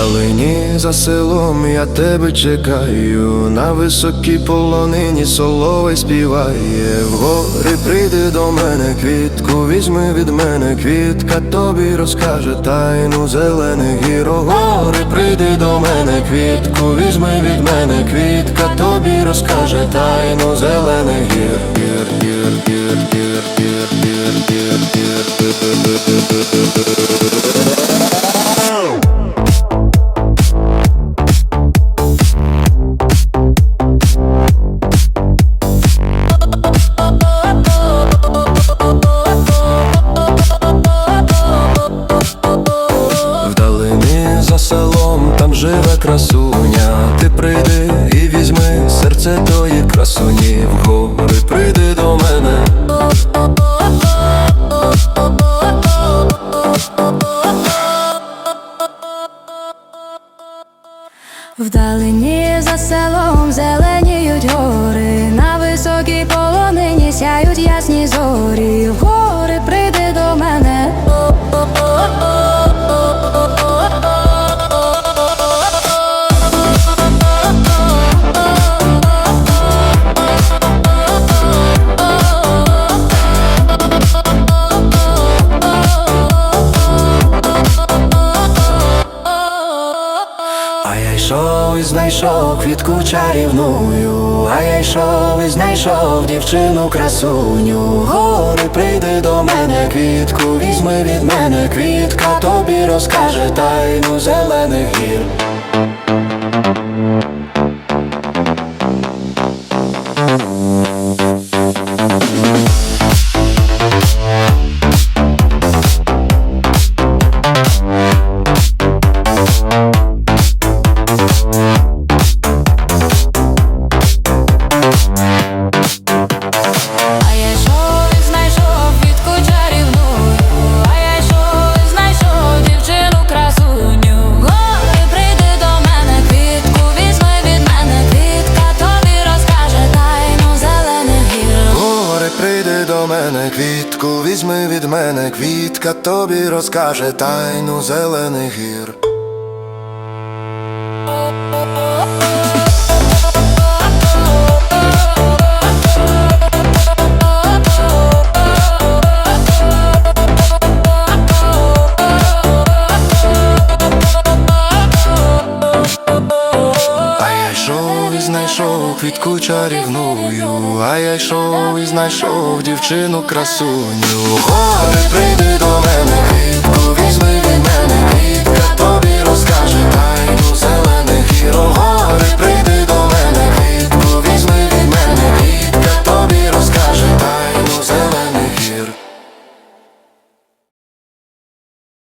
Вдалині за селом я тебе чекаю, на високій полонині соловей співає. Вгори прийди до мене, квітку, візьми від мене, квітка тобі розкаже тайну зелених гір. О, Гори прийди до мене, квітку, візьми від мене, квітка тобі розкаже тайну зелених гір, гір, гір, гір, гір, живе красуня. Ти прийди і візьми серце тої красуні. Вгори прийди до мене. Вдалині за селом зеленіють гори, на високій полонині сяють ясні зорі. І знайшов квітку чарівную, а я йшов і знайшов дівчину красуню. Гори прийди до мене, квітку, візьми від мене, квітка тобі розкаже тайну зелених гір. Квітку, візьми від мене, квітка тобі розкаже тайну зелених гір. Знайшов квітку чарівную, а я йшов і знайшов дівчину красуню. Гори прийди до мене,